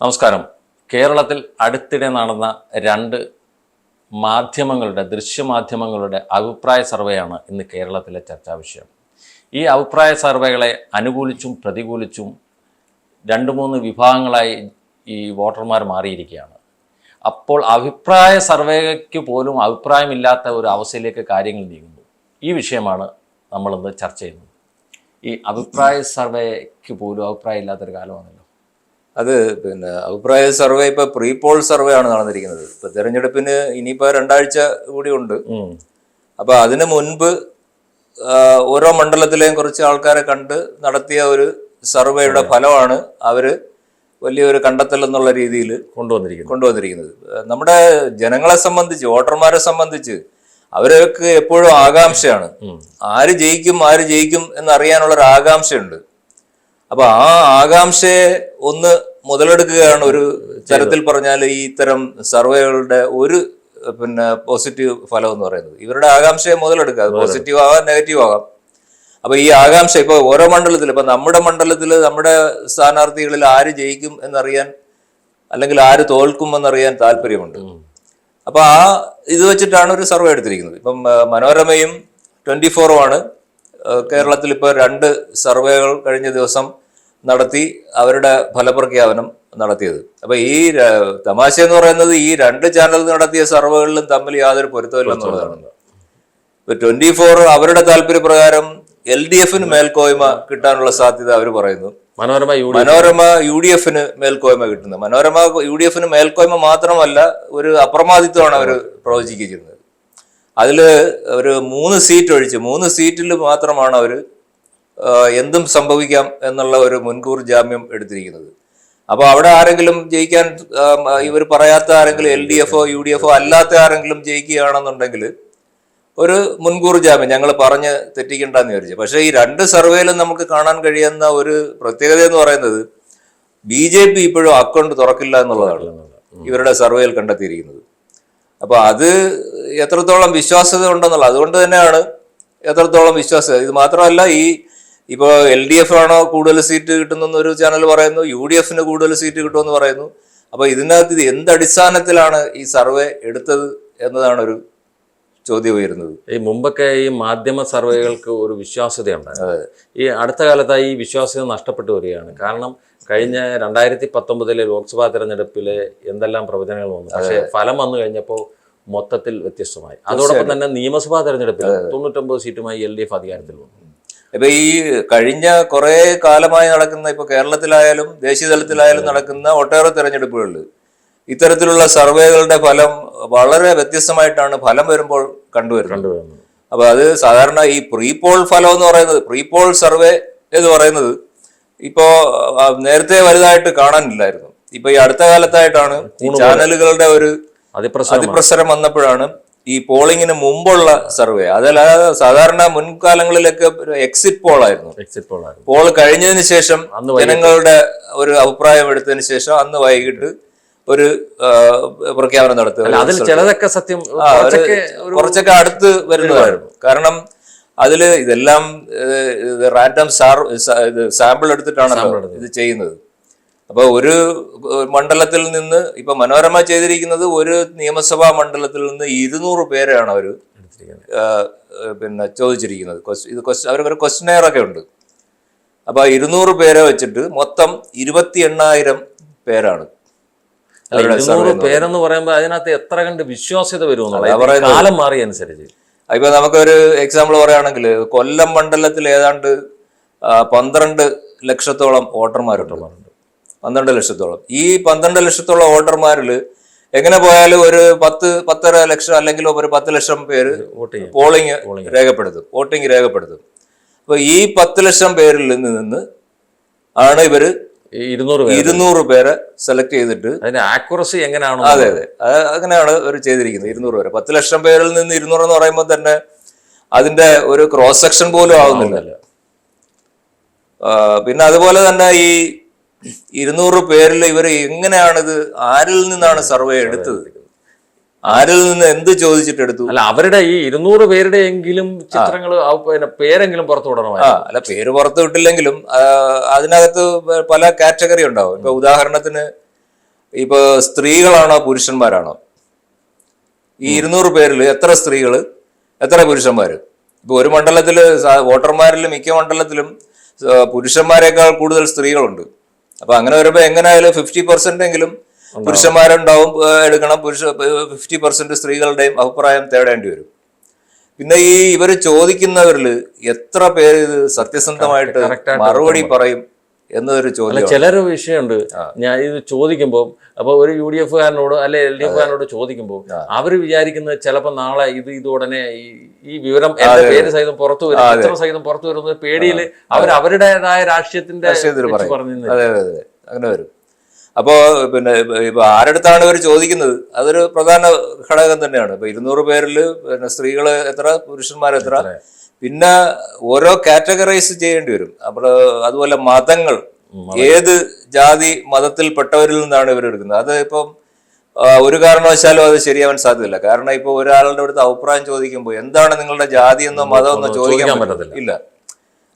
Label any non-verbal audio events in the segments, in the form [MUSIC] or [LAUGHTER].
നമസ്കാരം. കേരളത്തിൽ അടുത്തിടെ നടന്ന രണ്ട് മാധ്യമങ്ങളുടെ ദൃശ്യമാധ്യമങ്ങളുടെ അഭിപ്രായ സർവേയാണ് ഇന്ന് കേരളത്തിലെ ചർച്ചാ വിഷയം. ഈ അഭിപ്രായ സർവേകളെ അനുകൂലിച്ചും പ്രതികൂലിച്ചും രണ്ട് മൂന്ന് വിഭാഗങ്ങളായി ഈ വോട്ടർമാർ മാറിയിരിക്കുകയാണ്. അപ്പോൾ അഭിപ്രായ സർവേക്ക് പോലും അഭിപ്രായമില്ലാത്ത ഒരു അവസ്ഥയിലേക്ക് കാര്യങ്ങൾ നീങ്ങുന്നു. ഈ വിഷയമാണ് നമ്മളിന്ന് ചർച്ച ചെയ്യുന്നത്. ഈ അഭിപ്രായ സർവേക്ക് പോലും അഭിപ്രായമില്ലാത്തൊരു കാലമാണ് അത് പിന്നെ അഭിപ്രായ സർവേ ഇപ്പൊ പ്രീ പോൾ സർവേ ആണ് നടന്നിരിക്കുന്നത്. ഇപ്പൊ തെരഞ്ഞെടുപ്പിന് ഇനിയിപ്പോ രണ്ടാഴ്ച കൂടി ഉണ്ട്. അപ്പൊ അതിനു മുൻപ് ഓരോ മണ്ഡലത്തിലെയും കുറച്ച് ആൾക്കാരെ കണ്ട് നടത്തിയ ഒരു സർവേയുടെ ഫലമാണ് അവർ വലിയൊരു കണ്ടെത്തൽ എന്നുള്ള രീതിയിൽ കൊണ്ടുവന്നിരിക്കുന്നത്. കൊണ്ടുവന്നിരിക്കുന്നത്. നമ്മുടെ ജനങ്ങളെ സംബന്ധിച്ച് വോട്ടർമാരെ സംബന്ധിച്ച് അവരൊക്കെ എപ്പോഴും ആകാംക്ഷയാണ്. ആര് ജയിക്കും ആര് ജയിക്കും എന്നറിയാനുള്ള ഒരു ആകാംക്ഷയുണ്ട് അപ്പൊ ആ ആകാംക്ഷയെ ഒന്ന് മുതലെടുക്കുകയാണ് ഒരു തരത്തിൽ പറഞ്ഞാൽ ഈ ഇത്തരം സർവേകളുടെ ഒരു പിന്നെ പോസിറ്റീവ് ഫലം എന്ന് പറയുന്നത്. ഇവരുടെ ആകാംക്ഷയെ മുതലെടുക്കുക. അത് പോസിറ്റീവ് ആവാം നെഗറ്റീവ് ആവാം അപ്പൊ ഈ ആകാംക്ഷ ഇപ്പൊ ഓരോ മണ്ഡലത്തിൽ ഇപ്പൊ നമ്മുടെ മണ്ഡലത്തിൽ നമ്മുടെ സ്ഥാനാർത്ഥികളിൽ ആര് ജയിക്കും എന്നറിയാൻ അല്ലെങ്കിൽ ആര് തോൽക്കും എന്നറിയാൻ താല്പര്യമുണ്ട്. അപ്പൊ ആ ഇത് വെച്ചിട്ടാണ് ഒരു സർവേ എടുത്തിരിക്കുന്നത്. ഇപ്പം മനോരമയും ട്വന്റി ഫോറുമാണ് കേരളത്തിൽ ഇപ്പോൾ രണ്ട് സർവേകൾ കഴിഞ്ഞ ദിവസം നടത്തി അവരുടെ ഫലപ്രഖ്യാപനം നടത്തിയത്. അപ്പോൾ ഈ തമാശ എന്ന് പറയുന്നത് ഈ രണ്ട് ചാനൽ നടത്തിയ സർവേകളിലും തമ്മിൽ യാതൊരു പൊരുത്തമില്ലെന്നുള്ളതാണ് ഇപ്പൊ ട്വന്റി ഫോർ അവരുടെ താല്പര്യപ്രകാരം എൽ ഡി എഫിന് മേൽക്കോയ്മ കിട്ടാനുള്ള സാധ്യത അവർ പറയുന്നു. മനോരമ മനോരമ യു ഡി എഫിന് മേൽക്കോയ്മ കിട്ടുന്നത്. മനോരമ യു ഡി എഫിന് മേൽക്കോയ്മ മാത്രമല്ല ഒരു അപ്രമാദിത്വമാണ് അവർ പ്രവചിക്കുന്നത് അതിൽ ഒരു മൂന്ന് സീറ്റ് ഒഴിച്ച് മൂന്ന് സീറ്റിൽ മാത്രമാണ് അവർ എന്തും സംഭവിക്കാം എന്നുള്ള ഒരു മുൻകൂർ ജാമ്യം എടുത്തിരിക്കുന്നത്. അപ്പോൾ അവിടെ ആരെങ്കിലും ജയിക്കാൻ ഇവർ പറയാത്ത ആരെങ്കിലും എൽ ഡി എഫോ യു ഡി എഫോ അല്ലാത്ത ആരെങ്കിലും ജയിക്കുകയാണെന്നുണ്ടെങ്കിൽ ഒരു മുൻകൂർ ജാമ്യം ഞങ്ങൾ പറഞ്ഞ് തെറ്റിക്കണ്ടെന്ന് വിചാരിച്ചു. പക്ഷേ ഈ രണ്ട് സർവേയിലും നമുക്ക് കാണാൻ കഴിയുന്ന ഒരു പ്രത്യേകത എന്ന് പറയുന്നത് ബി ജെ പി ഇപ്പോഴും അക്കൗണ്ട് തുറക്കില്ല എന്നുള്ളതാണ് ഇവരുടെ സർവേയിൽ കണ്ടെത്തിയിരിക്കുന്നത്. അപ്പൊ അത് എത്രത്തോളം വിശ്വാസ്യത ഉണ്ടെന്നുള്ളത് അതുകൊണ്ട് തന്നെയാണ് എത്രത്തോളം വിശ്വാസ്യത. ഇത് മാത്രമല്ല ഈ ഇപ്പോൾ എൽ ഡി എഫ് ആണോ കൂടുതൽ സീറ്റ് കിട്ടുന്നെന്ന് ഒരു ചാനൽ പറയുന്നു യു ഡി എഫിന് കൂടുതൽ സീറ്റ് കിട്ടുമെന്ന് പറയുന്നു. അപ്പൊ ഇതിനകത്ത് ഇത് എന്ത് അടിസ്ഥാനത്തിലാണ് ഈ സർവേ എടുത്തത് എന്നതാണ് ഒരു ചോദ്യം ഉയരുന്നത്. ഈ മുമ്പൊക്കെ ഈ മാധ്യമ സർവേകൾക്ക് ഒരു വിശ്വാസ്യത ഉണ്ടായിരുന്നു ഈ അടുത്ത കാലത്തായി ഈ വിശ്വാസ്യത നഷ്ടപ്പെട്ടു വരികയാണ്. കാരണം കഴിഞ്ഞ രണ്ടായിരത്തി പത്തൊമ്പതിലെ ലോക്സഭാ തെരഞ്ഞെടുപ്പിലെ എന്തെല്ലാം പ്രവചനങ്ങൾ വന്നു? പക്ഷേ ഫലം വന്നു കഴിഞ്ഞപ്പോൾ മൊത്തത്തിൽ വ്യത്യസ്തമായി. അതോടൊപ്പം തന്നെ നിയമസഭാ തെരഞ്ഞെടുപ്പിൽ തൊണ്ണൂറ്റൊമ്പത് സീറ്റുമായി എൽ ഡി എഫ് അധികാരത്തിൽ വന്നു. ഇപ്പൊ ഈ കഴിഞ്ഞ കുറെ കാലമായി നടക്കുന്ന ഇപ്പൊ കേരളത്തിലായാലും ദേശീയ തലത്തിലായാലും നടക്കുന്ന ഒട്ടേറെ തെരഞ്ഞെടുപ്പുകളിൽ ഇത്തരത്തിലുള്ള സർവേകളുടെ ഫലം വളരെ വ്യത്യസ്തമായിട്ടാണ് ഫലം വരുമ്പോൾ കണ്ടുവരുന്നത്. കണ്ടുവരുന്നു അപ്പൊ അത് സാധാരണ ഈ പ്രീപോൾ ഫലം എന്ന് പറയുന്നത് പ്രീപോൾ സർവേ എന്ന് പറയുന്നത് ഇപ്പോ നേരത്തെ വലുതായിട്ട് കാണാനില്ലായിരുന്നു. ഇപ്പൊ ഈ അടുത്ത കാലത്തായിട്ടാണ് ഈ ചാനലുകളുടെ ഒരു അതിപ്രസരം വന്നപ്പോഴാണ് ഈ പോളിങ്ങിന് മുമ്പുള്ള സർവേ. അതല്ലാതെ സാധാരണ മുൻകാലങ്ങളിലൊക്കെ ഒരു എക്സിറ്റ് പോൾ ആയിരുന്നു. എക്സിറ്റ് പോൾ ആയിരുന്നു. പോൾ കഴിഞ്ഞതിന് ശേഷം ജനങ്ങളുടെ ഒരു അഭിപ്രായം എടുത്തതിന് ശേഷം അന്ന് വൈകിട്ട് ഒരു പ്രഖ്യാപനം നടത്തുക. അതിൽ ചിലതൊക്കെ സത്യം കുറച്ചൊക്കെ അടുത്ത് വരുന്നതായിരുന്നു. കാരണം അതിൽ ഇതെല്ലാം റാൻഡം സാർ ഇത് സാമ്പിൾ എടുത്തിട്ടാണ് ഇത് ചെയ്യുന്നത്. അപ്പൊ ഒരു മണ്ഡലത്തിൽ നിന്ന് ഇപ്പൊ മനോരമ ചെയ്തിരിക്കുന്നത് ഒരു നിയമസഭാ മണ്ഡലത്തിൽ നിന്ന് ഇരുന്നൂറ് പേരെയാണ് അവർ പിന്നെ ചോദിച്ചിരിക്കുന്നത്. ഇത് ക്വസ്റ്റ് അവർക്ക് ക്വസ്റ്റനെയർ ഒക്കെ ഉണ്ട്. അപ്പൊ ആ ഇരുന്നൂറ് പേരെ വെച്ചിട്ട് മൊത്തം ഇരുപത്തി എണ്ണായിരം പേരാണ് ഇരുന്നൂറ് പേരെന്ന് പറയുമ്പോൾ അതിനകത്ത് എത്ര കണ്ട് വിശ്വാസ്യത വരുമെന്നുള്ളത്? കാലം മാറിയ അനുസരിച്ച് ഇപ്പൊ നമുക്കൊരു എക്സാമ്പിൾ പറയുകയാണെങ്കിൽ കൊല്ലം മണ്ഡലത്തിൽ ഏതാണ്ട് പന്ത്രണ്ട് ലക്ഷത്തോളം വോട്ടർമാരുണ്ട്. പന്ത്രണ്ട് ലക്ഷത്തോളം. ഈ പന്ത്രണ്ട് ലക്ഷത്തോളം വോട്ടർമാരിൽ എങ്ങനെ പോയാലും ഒരു പത്ത് പത്തര ലക്ഷം അല്ലെങ്കിൽ ഒരു പത്ത് ലക്ഷം പേര് വോട്ടിംഗ് പോളിംഗ് രേഖപ്പെടുത്തും. വോട്ടിംഗ് രേഖപ്പെടുത്തും. അപ്പൊ ഈ പത്ത് ലക്ഷം പേരിൽ നിന്ന് നിന്ന് ആണ് ഇവർ ഈ ഇരുന്നൂറ് പേര് ഇരുന്നൂറ് പേരെ സെലക്ട് ചെയ്തിട്ട് അതിന്റെ ആക്യുറസി എങ്ങനെയാണ് അതെ അതെ. അങ്ങനെയാണ് അവർ ചെയ്തിരിക്കുന്നത് ഇരുന്നൂറ് പേര്. പത്ത് ലക്ഷം പേരിൽ നിന്ന് ഇരുന്നൂറ് എന്ന് പറയുമ്പോൾ തന്നെ അതിന്റെ ഒരു ക്രോസ് സെക്ഷൻ പോലും ആവുന്നില്ല. പിന്നെ അതുപോലെ തന്നെ ഈ ഇരുന്നൂറ് പേരിൽ ഇവർ എങ്ങനെയാണിത് ആരിൽ നിന്നാണ് സർവേ എടുത്തത്? ആരിൽ നിന്ന് എന്ത് ചോദിച്ചിട്ട് എടുത്തു? അല്ല അവരുടെ ഈ ഇരുന്നൂറ് പേരുടെ എങ്കിലും ചിത്രങ്ങൾ പേരെങ്കിലും പുറത്തു വിടണം അല്ല പേര് പുറത്തു വിട്ടില്ലെങ്കിലും അതിനകത്ത് പല കാറ്റഗറി ഉണ്ടാവും. ഇപ്പൊ ഉദാഹരണത്തിന് ഇപ്പൊ സ്ത്രീകളാണോ പുരുഷന്മാരാണോ? ഈ ഇരുന്നൂറ് പേരിൽ എത്ര സ്ത്രീകൾ എത്ര പുരുഷന്മാർ ഇപ്പൊ ഒരു മണ്ഡലത്തിൽ വോട്ടർമാരിൽ മിക്ക മണ്ഡലത്തിലും പുരുഷന്മാരെക്കാൾ കൂടുതൽ സ്ത്രീകളുണ്ട്. അപ്പൊ അങ്ങനെ വരുമ്പോ എങ്ങനെയായാലും ഫിഫ്റ്റി പെർസെന്റ് എങ്കിലും പുരുഷന്മാരുണ്ടാവും എടുക്കണം. പുരുഷ ഫിഫ്റ്റി പെർസെന്റ് സ്ത്രീകളുടെയും അഭിപ്രായം തേടേണ്ടി വരും. പിന്നെ ഈ ഇവർ ചോദിക്കുന്നവരിൽ എത്ര പേര് ഇത് സത്യസന്ധമായിട്ട് മറുപടി പറയും. എന്നൊരു ചോദ്യം ചിലൊരു വിഷയമുണ്ട്. ഞാൻ ഇത് ചോദിക്കുമ്പോൾ അപ്പൊ ഒരു യു ഡി എഫുകാരനോട് അല്ലെ എൽ ഡി എഫുകാരനോട് ചോദിക്കുമ്പോൾ അവർ വിചാരിക്കുന്നത് ചിലപ്പോ നാളെ ഇത് ഇത് ഉടനെ ഈ- വിവരം എന്റെ പേര് സഹിതം പുറത്തു വരും സഹിതം പുറത്തു വരുന്നത് പേടിയിൽ അവർ അവരുടേതായ രാഷ്ട്രീയത്തിന്റെ പറഞ്ഞു അങ്ങനെ വരും. അപ്പോ പിന്നെ ഇപ്പൊ- ആരെടുത്താണ് ആരടുത്താണ് ഇവർ ചോദിക്കുന്നത്? അതൊരു പ്രധാന ഘടകം തന്നെയാണ്. ഇപ്പൊ ഇരുന്നൂറ് പേരിൽ പിന്നെ സ്ത്രീകൾ എത്ര പുരുഷന്മാർ എത്ര? പിന്നെ ഓരോ കാറ്റഗറൈസ് ചെയ്യേണ്ടി വരും. അപ്പോൾ അതുപോലെ മതങ്ങൾ. ഏത് ജാതി മതത്തിൽപ്പെട്ടവരിൽ നിന്നാണ് ഇവർ എടുക്കുന്നത്? അത് ഇപ്പം ഒരു കാരണവശാലും അത് ശരിയാവാൻ സാധ്യതയില്ല. കാരണം ഇപ്പൊ ഒരാളുടെ അടുത്ത് അഭിപ്രായം ചോദിക്കുമ്പോൾ എന്താണ് നിങ്ങളുടെ ജാതി എന്നോ മതം എന്നോ ചോദിക്കാൻ പറ്റത്തില്ല. ഇല്ല.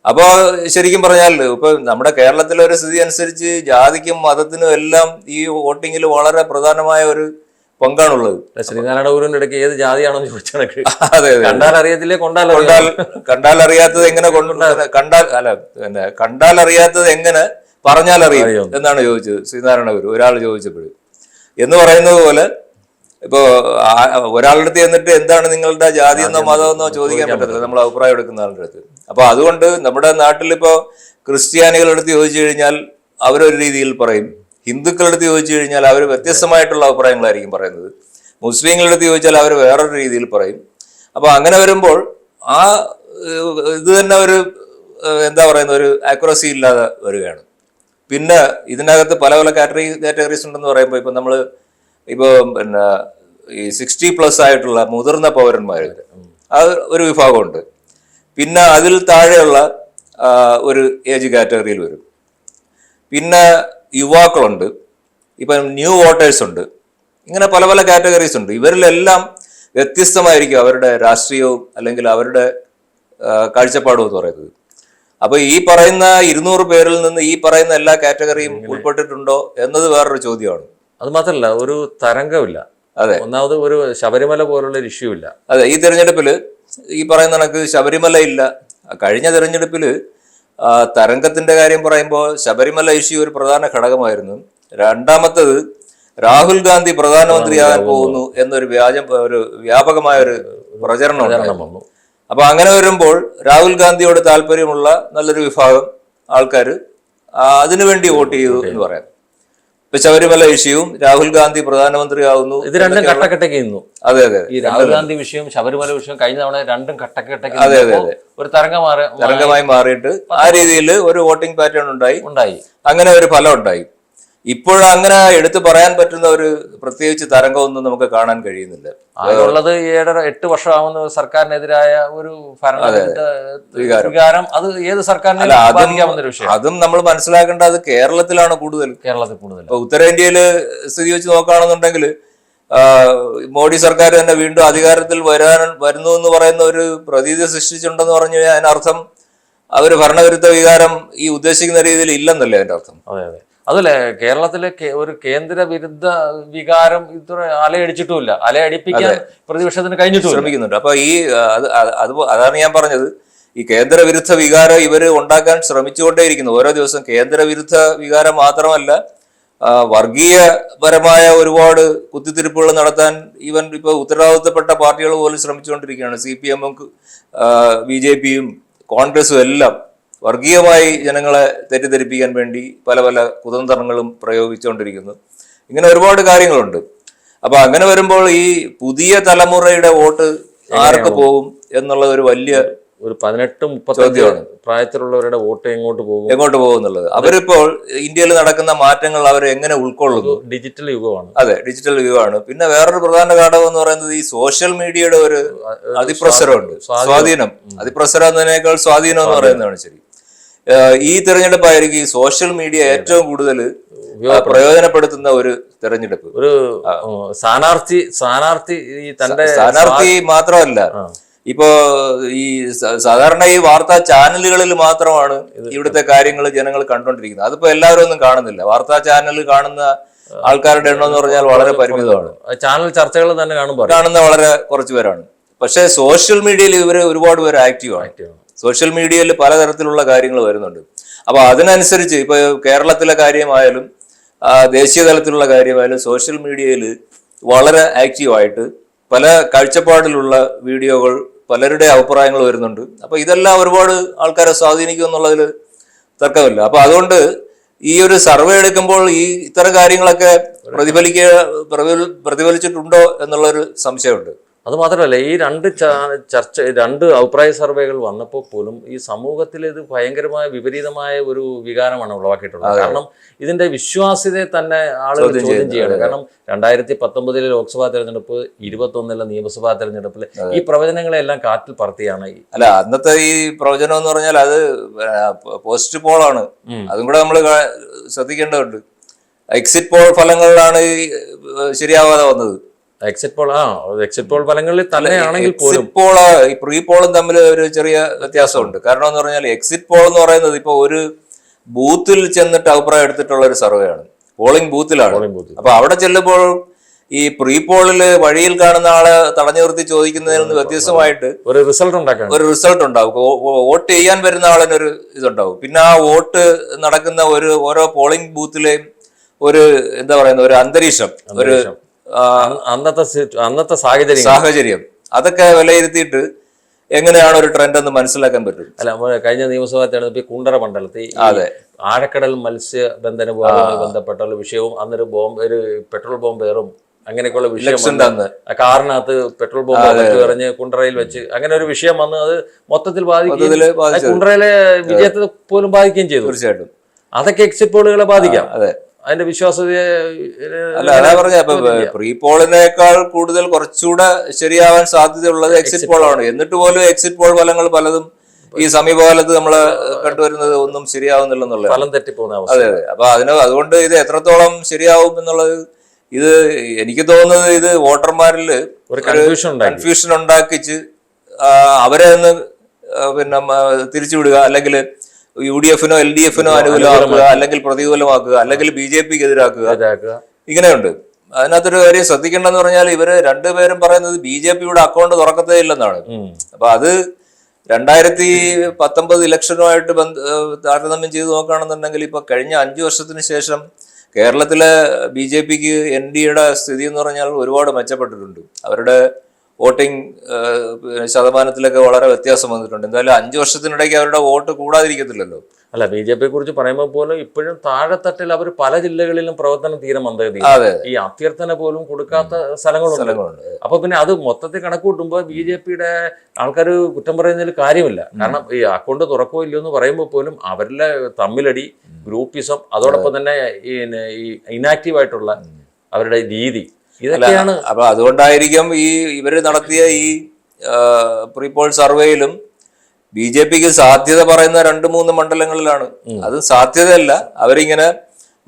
അപ്പോ ശരിക്കും പറഞ്ഞാൽ ഇപ്പൊ നമ്മുടെ കേരളത്തിലെ ഒരു സ്ഥിതി അനുസരിച്ച് ജാതിക്കും മതത്തിനും എല്ലാം ഈ വോട്ടിങ്ങിൽ വളരെ പ്രധാനമായ ഒരു പങ്കാണുള്ളത്. ശ്രീനാരായണ ഗുരുവിന്റെ ഇടയ്ക്ക് ഏത് ജാതിയാണെന്ന് ചോദിച്ചാണ് [LAUGHS] അതെ കണ്ടാൽ അറിയത്തില്ലേ കൊണ്ടാൽ കണ്ടാൽ കണ്ടാൽ അറിയാത്തത് എങ്ങനെ കൊണ്ട് കണ്ടാൽ അല്ല പിന്നെ കണ്ടാൽ അറിയാത്തത് എങ്ങനെ പറഞ്ഞാൽ അറിയും. എന്നാണ് ചോദിച്ചത് ശ്രീനാരായണ ഗുരു ഒരാൾ ചോദിച്ചപ്പോഴും. എന്ന് പറയുന്നത് പോലെ ഇപ്പോ ഒരാളുടെ അടുത്ത് ചെന്നിട്ട് എന്താണ് നിങ്ങളുടെ ജാതി എന്നോ മതമെന്നോ ചോദിക്കാൻ പറ്റത്തില്ല. നമ്മൾ അഭിപ്രായം എടുക്കുന്ന ആളുടെ അടുത്ത്. അപ്പൊ അതുകൊണ്ട് നമ്മുടെ നാട്ടിൽ ഇപ്പോ ക്രിസ്ത്യാനികളുടെ അടുത്ത് ചോദിച്ചു കഴിഞ്ഞാൽ അവരൊരു രീതിയിൽ പറയും. ഹിന്ദുക്കളുടെ അടുത്ത് ചോദിച്ചു കഴിഞ്ഞാൽ അവർ വ്യത്യസ്തമായിട്ടുള്ള അഭിപ്രായങ്ങളായിരിക്കും പറയുന്നത്. മുസ്ലിങ്ങളുടെ അടുത്ത് ചോദിച്ചാൽ അവർ വേറൊരു രീതിയിൽ പറയും. അപ്പൊ അങ്ങനെ വരുമ്പോൾ ആ ഇത് തന്നെ ഒരു എന്താ പറയുന്ന ഒരു ആക്യുറസി ഇല്ലാതെ വരികയാണ്. പിന്നെ ഇതിനകത്ത് പല പല കാറ്റഗറി കാറ്റഗറീസ് ഉണ്ടെന്ന് പറയുമ്പോൾ ഇപ്പൊ നമ്മൾ ഇപ്പൊ പിന്നെ ഈ സിക്സ്റ്റി പ്ലസ് ആയിട്ടുള്ള മുതിർന്ന പൗരന്മാർ അത് ഒരു വിഭാഗമുണ്ട്. പിന്നെ അതിൽ താഴെയുള്ള ഒരു ഏജ് കാറ്റഗറിയിൽ വരും. പിന്നെ യുവാക്കളുണ്ട്. ഇപ്പം ന്യൂ വോട്ടേഴ്സ് ഉണ്ട്. ഇങ്ങനെ പല പല കാറ്റഗറീസ് ഉണ്ട്. ഇവരിലെല്ലാം വ്യത്യസ്തമായിരിക്കും അവരുടെ രാഷ്ട്രീയവും അല്ലെങ്കിൽ അവരുടെ കാഴ്ചപ്പാടും എന്ന് പറയുന്നത്. അപ്പൊ ഈ പറയുന്ന ഇരുന്നൂറ് പേരിൽ നിന്ന് ഈ പറയുന്ന എല്ലാ കാറ്റഗറിയും ഉൾപ്പെട്ടിട്ടുണ്ടോ എന്നത് വേറൊരു ചോദ്യമാണ്. അത് മാത്രമല്ല ഒരു തരംഗമില്ല അതെ. ഒന്നാമത് ഒരു ശബരിമല പോലുള്ള ഒരു ഇഷ്യൂ ഇല്ല. അതെ ഈ തെരഞ്ഞെടുപ്പിൽ ഈ പറയുന്ന കണക്ക് ശബരിമല ഇല്ല. കഴിഞ്ഞ തെരഞ്ഞെടുപ്പിൽ തരംഗത്തിന്റെ കാര്യം പറയുമ്പോൾ ശബരിമല ഇഷ്യൂ ഒരു പ്രധാന ഘടകമായിരുന്നു. രണ്ടാമത്തത് രാഹുൽ ഗാന്ധി പ്രധാനമന്ത്രിയാകാൻ പോകുന്നു എന്നൊരു വ്യാജം ഒരു വ്യാപകമായ ഒരു പ്രചരണം പ്രചരണം അപ്പൊ അങ്ങനെ വരുമ്പോൾ രാഹുൽ ഗാന്ധിയോട് താല്പര്യമുള്ള നല്ലൊരു വിഭാഗം ആൾക്കാർ അതിനുവേണ്ടി വോട്ട് ചെയ്തു എന്ന് പറയാം. ഇപ്പൊ ശബരിമല വിഷയവും രാഹുൽ ഗാന്ധി പ്രധാനമന്ത്രിയാവുന്നു ഇത് രണ്ടും കട്ടക്കട്ടയ്ക്ക് നിന്നു അതെ അതെ ഈ രാഹുൽ ഗാന്ധി വിഷയവും ശബരിമല വിഷയവും കഴിഞ്ഞ തവണ രണ്ടും കട്ടക്കട്ടയ്ക്ക് അതെ, അതെ, അതെ. ഒരു തരംഗമാറി തരംഗമായി മാറിയിട്ട് ആ രീതിയിൽ ഒരു വോട്ടിംഗ് പാറ്റേൺ ഉണ്ടായി. ഉണ്ടായി. അങ്ങനെ ഒരു ഫലം ഉണ്ടായി. ഇപ്പോഴങ്ങനെ എടുത്തു പറയാൻ പറ്റുന്ന ഒരു പ്രത്യേകിച്ച് തരംഗമൊന്നും നമുക്ക് കാണാൻ കഴിയുന്നില്ല. ആകെയുള്ളത് ഏഴര എട്ട് വർഷമാവുന്ന സർക്കാരിനെതിരായ ഒരു വികാരം. അത് ഏത് സർക്കാരിനെ അതും നമ്മൾ മനസ്സിലാക്കേണ്ട അത് കേരളത്തിലാണ് കൂടുതൽ. കേരളത്തിൽ കൂടുതൽ. ഇപ്പൊ ഉത്തരേന്ത്യയിൽ സ്ഥിതി വെച്ച് നോക്കുകയാണെന്നുണ്ടെങ്കിൽ മോഡി സർക്കാർ തന്നെ വീണ്ടും അധികാരത്തിൽ വരാൻ വരുന്നു എന്ന് പറയുന്ന ഒരു പ്രതീതി സൃഷ്ടിച്ചിട്ടുണ്ടെന്ന് പറഞ്ഞു കഴിഞ്ഞാൽ അതിനർത്ഥം അവർ ഭരണവിരുദ്ധ വികാരം ഈ ഉദ്ദേശിക്കുന്ന രീതിയിൽ ഇല്ലെന്നല്ലേ അതിന്റെ അർത്ഥം? അതെ അതെ. അതല്ലേ കേരളത്തിലെ ഒരു കേന്ദ്ര വിരുദ്ധ വികാരം ഇത്ര അലയടിച്ചിട്ടുമില്ല. അലയടിപ്പിക്കാൻ പ്രതിപക്ഷത്തിന് കഴിഞ്ഞിട്ട് ശ്രമിക്കുന്നുണ്ട്. അപ്പൊ ഈ അത് അത് അത് അതാണ് ഞാൻ പറഞ്ഞത്. ഈ കേന്ദ്ര വിരുദ്ധ വികാരം ഇവർ ഉണ്ടാക്കാൻ ശ്രമിച്ചുകൊണ്ടേയിരിക്കുന്നു. ഓരോ ദിവസം കേന്ദ്ര വിരുദ്ധ വികാരം മാത്രമല്ല വർഗീയപരമായ ഒരുപാട് കുത്തിത്തിരിപ്പുകൾ നടത്താൻ ഈവൻ ഇപ്പൊ ഉത്തരവാദിത്തപ്പെട്ട പാർട്ടികൾ പോലും ശ്രമിച്ചുകൊണ്ടിരിക്കുകയാണ്. സി പി എമ്മും ബി ജെ പിയും കോൺഗ്രസും എല്ലാം. വർഗീയമായി ജനങ്ങളെ തെറ്റിദ്ധരിപ്പിക്കാൻ വേണ്ടി പല പല കുതന്ത്രങ്ങളും പ്രയോഗിച്ചുകൊണ്ടിരിക്കുന്നു. ഇങ്ങനെ ഒരുപാട് കാര്യങ്ങളുണ്ട്. അപ്പൊ അങ്ങനെ വരുമ്പോൾ ഈ പുതിയ തലമുറയുടെ വോട്ട് ആർക്ക് പോകും എന്നുള്ള ഒരു വലിയ ഒരു പതിനെട്ട് മുപ്പത്തഞ്ച് പ്രായത്തിലുള്ളവരുടെ വോട്ട് എങ്ങോട്ട് പോകും? എങ്ങോട്ട് പോകും എന്നുള്ളത്. അവരിപ്പോൾ ഇന്ത്യയിൽ നടക്കുന്ന മാറ്റങ്ങൾ അവർ എങ്ങനെ ഉൾക്കൊള്ളുന്നു? ഡിജിറ്റൽ യുഗമാണ്. അതെ ഡിജിറ്റൽ യുഗമാണ്. പിന്നെ വേറൊരു പ്രധാന ഘടകം എന്ന് പറയുന്നത് ഈ സോഷ്യൽ മീഡിയയുടെ ഒരു അതിപ്രസരമുണ്ട്. സ്വാധീനം. അതിപ്രസരം എന്നതിനേക്കാൾ സ്വാധീനം എന്ന് പറയുന്നതാണ് ശരി. ഈ തിരഞ്ഞെടുപ്പായിരിക്കും ഈ സോഷ്യൽ മീഡിയ ഏറ്റവും കൂടുതൽ പ്രയോജനപ്പെടുത്തുന്ന ഒരു തെരഞ്ഞെടുപ്പ്. ഒരു സ്ഥാനാർത്ഥി സ്ഥാനാർത്ഥി ഈ തന്റെ സ്ഥാനാർത്ഥി മാത്രമല്ല ഇപ്പോ ഈ സാധാരണ ഈ വാർത്താ ചാനലുകളിൽ മാത്രമാണ് ഇവിടുത്തെ കാര്യങ്ങൾ ജനങ്ങൾ കണ്ടുകൊണ്ടിരിക്കുന്നത്. അതിപ്പോ എല്ലാവരും ഒന്നും കാണുന്നില്ല. വാർത്താ ചാനൽ കാണുന്ന ആൾക്കാരുടെ എണ്ണം എന്ന് പറഞ്ഞാൽ വളരെ പരിമിതമാണ്. ചാനൽ ചർച്ചകൾ തന്നെ കാണുമ്പോൾ. കാണുന്ന വളരെ കുറച്ച് പേരാണ്. പക്ഷേ സോഷ്യൽ മീഡിയയിൽ ഇവർ ഒരുപാട് പേര് ആക്റ്റീവ് ആണ്. സോഷ്യൽ മീഡിയയിൽ പലതരത്തിലുള്ള കാര്യങ്ങൾ വരുന്നുണ്ട്. അപ്പോൾ അതിനനുസരിച്ച് ഇപ്പൊ കേരളത്തിലെ കാര്യമായാലും ദേശീയ തലത്തിലുള്ള കാര്യമായാലും സോഷ്യൽ മീഡിയയിൽ വളരെ ആക്റ്റീവായിട്ട് പല കാഴ്ചപ്പാടിലുള്ള വീഡിയോകൾ പലരുടെ അഭിപ്രായങ്ങൾ വരുന്നുണ്ട്. അപ്പോൾ ഇതെല്ലാം ഒരുപാട് ആൾക്കാരെ സ്വാധീനിക്കും എന്നുള്ളതിൽ തർക്കമില്ല. അപ്പോൾ അതുകൊണ്ട് ഈ ഒരു സർവേ എടുക്കുമ്പോൾ ഈ ഇത്തരം കാര്യങ്ങളൊക്കെ പ്രതിഫലിക്കുക പ്രതിഫല- പ്രതിഫലിച്ചിട്ടുണ്ടോ എന്നുള്ളൊരു സംശയമുണ്ട്. അത് മാത്രമല്ല ഈ രണ്ട് ചർച്ച രണ്ട് അഭിപ്രായ സർവേകൾ വന്നപ്പോൾ പോലും ഈ സമൂഹത്തിൽ ഇത് ഭയങ്കരമായ വിപരീതമായ ഒരു വികാരമാണ് ഉളവാക്കിയിട്ടുള്ളത്. കാരണം ഇതിന്റെ വിശ്വാസ്യതയെ തന്നെ ആളുകൾ ചോദ്യം ചെയ്യണം. കാരണം രണ്ടായിരത്തി പത്തൊമ്പതിലെ ലോക്സഭാ തെരഞ്ഞെടുപ്പ് ഇരുപത്തൊന്നിലെ നിയമസഭാ തെരഞ്ഞെടുപ്പിൽ ഈ പ്രവചനങ്ങളെല്ലാം കാറ്റിൽ പറത്തിയാണ് അല്ല അന്നത്തെ ഈ പ്രവചനം എന്ന് പറഞ്ഞാൽ അത് പോസ്റ്റ് പോളാണ്. അതും കൂടെ നമ്മൾ ശ്രദ്ധിക്കേണ്ടതുണ്ട്. എക്സിറ്റ് പോൾ ഫലങ്ങളിലാണ് ഈ ശരിയാവാതെ വന്നത്. എക്സിറ്റ് പോൾ ആ എക്സിറ്റ് പോൾ ഫലങ്ങളിൽ തന്നെയാണെങ്കിൽ പോലും പോൾ ഈ പ്രീ പോളും തമ്മിൽ ഒരു ചെറിയ വ്യത്യാസമുണ്ട്. കാരണം എന്ന് പറഞ്ഞാൽ എക്സിറ്റ് പോൾ എന്ന് പറയുന്നത് ഇപ്പൊ ഒരു ബൂത്തിൽ ചെന്നിട്ട് അഭിപ്രായം എടുത്തിട്ടുള്ള ഒരു സർവേ ആണ്. പോളിംഗ് ബൂത്തിലാണ്. അപ്പൊ അവിടെ ചെല്ലുമ്പോൾ ഈ പ്രീ പോളിൽ വഴിയിൽ കാണുന്ന ആളെ തടഞ്ഞു നിർത്തി ചോദിക്കുന്നതിൽ നിന്ന് വ്യത്യസ്തമായിട്ട് ഒരു റിസൾട്ട് ഉണ്ടാക്കാം ഒരു റിസൾട്ട് ഉണ്ടാവും. വോട്ട് ചെയ്യാൻ വരുന്ന ആളിനൊരു ഇതുണ്ടാവും. പിന്നെ ആ വോട്ട് നടക്കുന്ന ഒരു ഓരോ പോളിംഗ് ബൂത്തിലെയും ഒരു എന്താ പറയുന്ന ഒരു അന്തരീക്ഷം ഒരു അന്നത്തെ അന്നത്തെ സാഹചര്യം സാഹചര്യം. അതൊക്കെ വിലയിരുത്തിയിട്ട് എങ്ങനെയാണ് ഒരു ട്രെൻഡ് എന്ന് മനസ്സിലാക്കാൻ പറ്റും? അല്ല കഴിഞ്ഞ നിയമസഭാ തെരഞ്ഞെടുപ്പ് ഈ കുണ്ടറ മണ്ഡലത്തിൽ അതെ. ആഴക്കടൽ മത്സ്യബന്ധന വിഭാഗവുമായി ബന്ധപ്പെട്ടുള്ള വിഷയവും അന്നൊരു ബോംബ് ഒരു പെട്രോൾ ബോംബേറും അങ്ങനെയൊക്കെയുള്ള വിഷയം വന്ന് കാറിനകത്ത് പെട്രോൾ ബോംബ് എറിഞ്ഞ് കുണ്ടറയിൽ വെച്ച് അങ്ങനെ ഒരു വിഷയം വന്ന് അത് മൊത്തത്തിൽ ബാധിക്കുകയും കുണ്ടറയിലെ വിജയത്തെ പോലും ബാധിക്കുകയും ചെയ്തു. തീർച്ചയായിട്ടും. അതൊക്കെ എക്സിറ്റ് പോളുകളെ ബാധിക്കാം. അതെ. അതിന്റെ വിശ്വാസ്യതയെ അല്ല അതാ പറഞ്ഞ പ്രീ പോളിനേക്കാൾ കൂടുതൽ കുറച്ചുകൂടെ ശരിയാവാൻ സാധ്യതയുള്ളത് എക്സിറ്റ് പോൾ ആണ്. എന്നിട്ട് പോലും എക്സിറ്റ് പോൾ ഫലങ്ങൾ പലതും ഈ സമീപകാലത്ത് നമ്മൾ കണ്ടുവരുന്നത് ഒന്നും ശരിയാവുന്നില്ലെന്നുള്ള ഫലം തെറ്റിപ്പോകുന്ന അവസ്ഥ. അതെ അതെ. അപ്പൊ അതിന് അതുകൊണ്ട് ഇത് എത്രത്തോളം ശരിയാവും എന്നുള്ളത് ഇത് എനിക്ക് തോന്നുന്നത് ഇത് വോട്ടർമാരിൽ ഒരു കൺഫ്യൂഷൻ കൺഫ്യൂഷൻ ഉണ്ടാക്കിച്ച് അവരെ ഒന്ന് പിന്നെ തിരിച്ചുവിടുക അല്ലെങ്കിൽ യു ഡി എഫിനോ എൽ ഡി എഫിനോ അനുകൂലമാക്കുക അല്ലെങ്കിൽ പ്രതികൂലമാക്കുക അല്ലെങ്കിൽ ബി ജെ പിക്ക് എതിരാക്കുക ഇങ്ങനെയുണ്ട്. അതിനകത്തൊരു കാര്യം ശ്രദ്ധിക്കേണ്ടെന്ന് പറഞ്ഞാൽ ഇവർ രണ്ടുപേരും പറയുന്നത് ബി ജെ പിയുടെ അക്കൗണ്ട് തുറക്കത്തേ ഇല്ലെന്നാണ്. അപ്പൊ അത് രണ്ടായിരത്തി പത്തൊമ്പത് ഇലക്ഷനുമായിട്ട് ബന്ധ താരതമ്യം ചെയ്ത് നോക്കുകയാണെന്നുണ്ടെങ്കിൽ ഇപ്പൊ കഴിഞ്ഞ അഞ്ചു വർഷത്തിന് ശേഷം കേരളത്തിലെ ബി ജെ പിക്ക് എൻ ഡി എയുടെ സ്ഥിതി എന്ന് പറഞ്ഞാൽ ഒരുപാട് മെച്ചപ്പെട്ടിട്ടുണ്ട്. അവരുടെ വോട്ടിംഗ് ശതമാനത്തിലൊക്കെ വളരെ വ്യത്യാസം വന്നിട്ടുണ്ട്. എന്തായാലും അഞ്ചു വർഷത്തിനിടയ്ക്ക് അവരുടെ വോട്ട് കൂടാതിരിക്കത്തില്ലല്ലോ. അല്ല ബി ജെ പിയെ കുറിച്ച് പറയുമ്പോൾ പോലും ഇപ്പോഴും താഴെത്തട്ടിൽ അവർ പല ജില്ലകളിലും പ്രവർത്തനം തീരെ മന്ദഗതി ഈ അഭ്യർത്ഥന പോലും കൊടുക്കാത്ത സ്ഥലങ്ങളുണ്ട്. അപ്പൊ പിന്നെ അത് മൊത്തത്തിൽ കണക്ക് കൂട്ടുമ്പോൾ ബി ജെ പിയുടെ ആൾക്കാർ കുറ്റം പറയുന്നതിൽ കാര്യമില്ല. കാരണം ഈ അക്കൗണ്ട് തുറക്കോ ഇല്ലയോ എന്ന് പറയുമ്പോൾ പോലും അവരിലെ തമ്മിലടി ഗ്രൂപ്പിസം അതോടൊപ്പം തന്നെ ഈ ഈ ഇനാക്റ്റീവ് ആയിട്ടുള്ള അവരുടെ രീതി ഇതൊക്കെയാണ് അപ്പൊ അതുകൊണ്ടായിരിക്കും ഈ ഇവർ നടത്തിയ ഈ പ്രീപോൾ സർവേയിലും ബി ജെ പിക്ക് സാധ്യത പറയുന്ന രണ്ട് മൂന്ന് മണ്ഡലങ്ങളിലാണ്. അത് സാധ്യതയല്ല. അവരിങ്ങനെ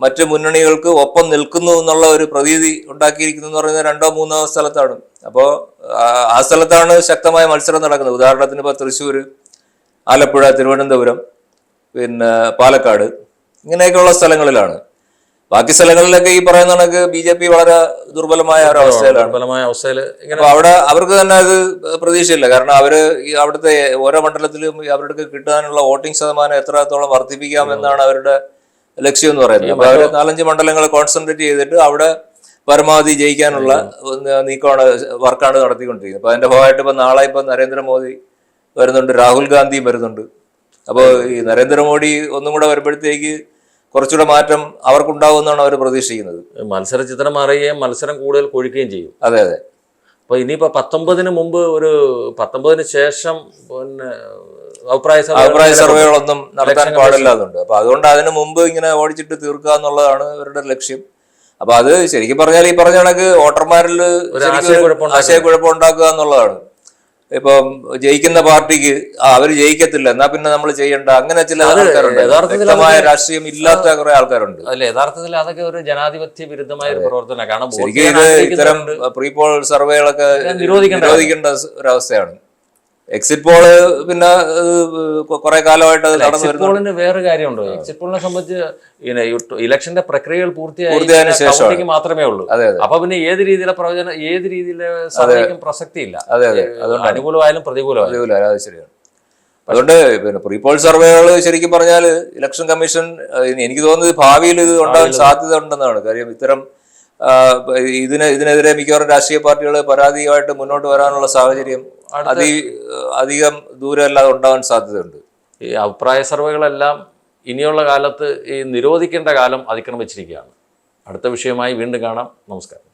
മറ്റു മുന്നണികൾക്ക് ഒപ്പം നിൽക്കുന്നു എന്നുള്ള ഒരു പ്രതീതി ഉണ്ടാക്കിയിരിക്കുന്നു എന്ന് പറയുന്ന രണ്ടോ മൂന്നോ സ്ഥലത്താണ്. അപ്പോൾ ആ സ്ഥലത്താണ് ശക്തമായ മത്സരം നടക്കുന്നത്. ഉദാഹരണത്തിന് ഇപ്പോൾ തൃശ്ശൂർ ആലപ്പുഴ തിരുവനന്തപുരം പിന്നെ പാലക്കാട് ഇങ്ങനെയൊക്കെയുള്ള സ്ഥലങ്ങളിലാണ്. ബാക്കി സ്ഥലങ്ങളിലൊക്കെ ഈ പറയുന്ന കണക്ക് ബി ജെ പി വളരെ ദുർബലമായ ഒരു അവസ്ഥയിലാണ്. ദുർബലമായ അവസ്ഥയിൽ ഇങ്ങനെ അവിടെ അവർക്ക് തന്നെ അത് പ്രതീക്ഷയില്ല. കാരണം അവർ ഈ അവിടുത്തെ ഓരോ മണ്ഡലത്തിലും അവർക്ക് കിട്ടാനുള്ള വോട്ടിംഗ് ശതമാനം എത്രത്തോളം വർദ്ധിപ്പിക്കാം എന്നാണ് അവരുടെ ലക്ഷ്യം എന്ന് പറയുന്നത്. അപ്പൊ അവർ നാലഞ്ച് മണ്ഡലങ്ങൾ കോൺസെൻട്രേറ്റ് ചെയ്തിട്ട് അവിടെ പരമാവധി ജയിക്കാനുള്ള നീക്കമാണ് വർക്കാണ് നടത്തിക്കൊണ്ടിരിക്കുന്നത്. അപ്പൊ അതിന്റെ ഭാഗമായിട്ട് ഇപ്പൊ നാളെ ഇപ്പൊ നരേന്ദ്രമോദി വരുന്നുണ്ട് രാഹുൽ ഗാന്ധിയും വരുന്നുണ്ട്. അപ്പോൾ ഈ നരേന്ദ്രമോദി ഒന്നും കൂടെ വരുമ്പോഴത്തേക്ക് കുറച്ചുകൂടെ മാറ്റം അവർക്കുണ്ടാവുമെന്നാണ് അവർ പ്രതീക്ഷിക്കുന്നത്. മത്സര ചിത്രം മാറുകയും മത്സരം കൂടുതൽ കൊഴിക്കുകയും ചെയ്യും. അതെ അതെ. അപ്പൊ ഇനിയിപ്പോ പത്തൊമ്പതിന് മുമ്പ് ഒരു പത്തൊമ്പതിന് ശേഷം പിന്നെ അഭിപ്രായ അഭിപ്രായ സർവേകളൊന്നും നടത്താൻ പാടില്ലാതുണ്ട് പാടില്ല എന്നുണ്ട്. അപ്പൊ അതുകൊണ്ട് അതിന് മുമ്പ് ഇങ്ങനെ ഓടിച്ചിട്ട് തീർക്കുക എന്നുള്ളതാണ് ഇവരുടെ ലക്ഷ്യം. അപ്പൊ അത് ശരിക്കും പറഞ്ഞാൽ ഈ പറഞ്ഞ കണക്ക് വോട്ടർമാരിൽ ആശയക്കുഴപ്പം ഉണ്ടാക്കുക എന്നുള്ളതാണ്. ഇപ്പം ജയിക്കുന്ന പാർട്ടിക്ക് അവർ ജയിക്കത്തില്ല എന്നാ പിന്നെ നമ്മൾ ചെയ്യേണ്ട. അങ്ങനെ ചില ആൾക്കാരുണ്ട്. രാഷ്ട്രീയം ഇല്ലാത്ത കുറെ ആൾക്കാരുണ്ട്. അല്ല? യഥാർത്ഥത്തിൽ അതൊക്കെ ഒരു ജനാധിപത്യ വിരുദ്ധമായ ഒരു പ്രവർത്തനമാണ്. കാരണം ഇത്തരം പ്രീപോൾ സർവേകളൊക്കെ നിരോധിക്കേണ്ട ഒരു അവസ്ഥയാണ് എക്സിറ്റ് പോൾ പിന്നെ കുറെ കാലമായിട്ട് എക്സിറ്റ് പോളിന് വേറെ കാര്യമുണ്ടോ. എക്സിറ്റ് പോളിനെ സംബന്ധിച്ച് ഇലക്ഷന്റെ പ്രക്രിയകൾ പൂർത്തിയായി പൂർത്തിയായതിനു ശേഷം മാത്രമേ ഉള്ളൂ. അപ്പൊ പിന്നെ ഏത് രീതിയിലെ പ്രവചനം ഏത് രീതിയിലെ സർവേക്കും പ്രസക്തിയില്ല. അതെ അതെ. അതുകൊണ്ട് അനുകൂലമായാലും പ്രതികൂലമായാലും. അത് ശരിയാണ്. അതുകൊണ്ട് പിന്നെ പ്രീപോൾ സർവേകൾ ശരിക്കും പറഞ്ഞാൽ ഇലക്ഷൻ കമ്മീഷൻ എനിക്ക് തോന്നുന്നത് ഭാവിയിൽ ഇത് ഉണ്ടാകാൻ സാധ്യത ഉണ്ടെന്നാണ് കാര്യം ഇത്തരം ഇതിന് ഇതിനെതിരെ മിക്കവാറും രാഷ്ട്രീയ പാർട്ടികൾ പരാതിയുമായിട്ട് മുന്നോട്ട് വരാനുള്ള സാഹചര്യം അതി അധികം ദൂരമല്ലാതെ ഉണ്ടാവാൻ സാധ്യതയുണ്ട്. ഈ അഭിപ്രായ സർവേകളെല്ലാം ഇനിയുള്ള കാലത്ത് ഈ നിരോധിക്കേണ്ട കാലം അതിക്രമിച്ചിരിക്കുകയാണ്. അടുത്ത വിഷയമായി വീണ്ടും കാണാം. നമസ്കാരം.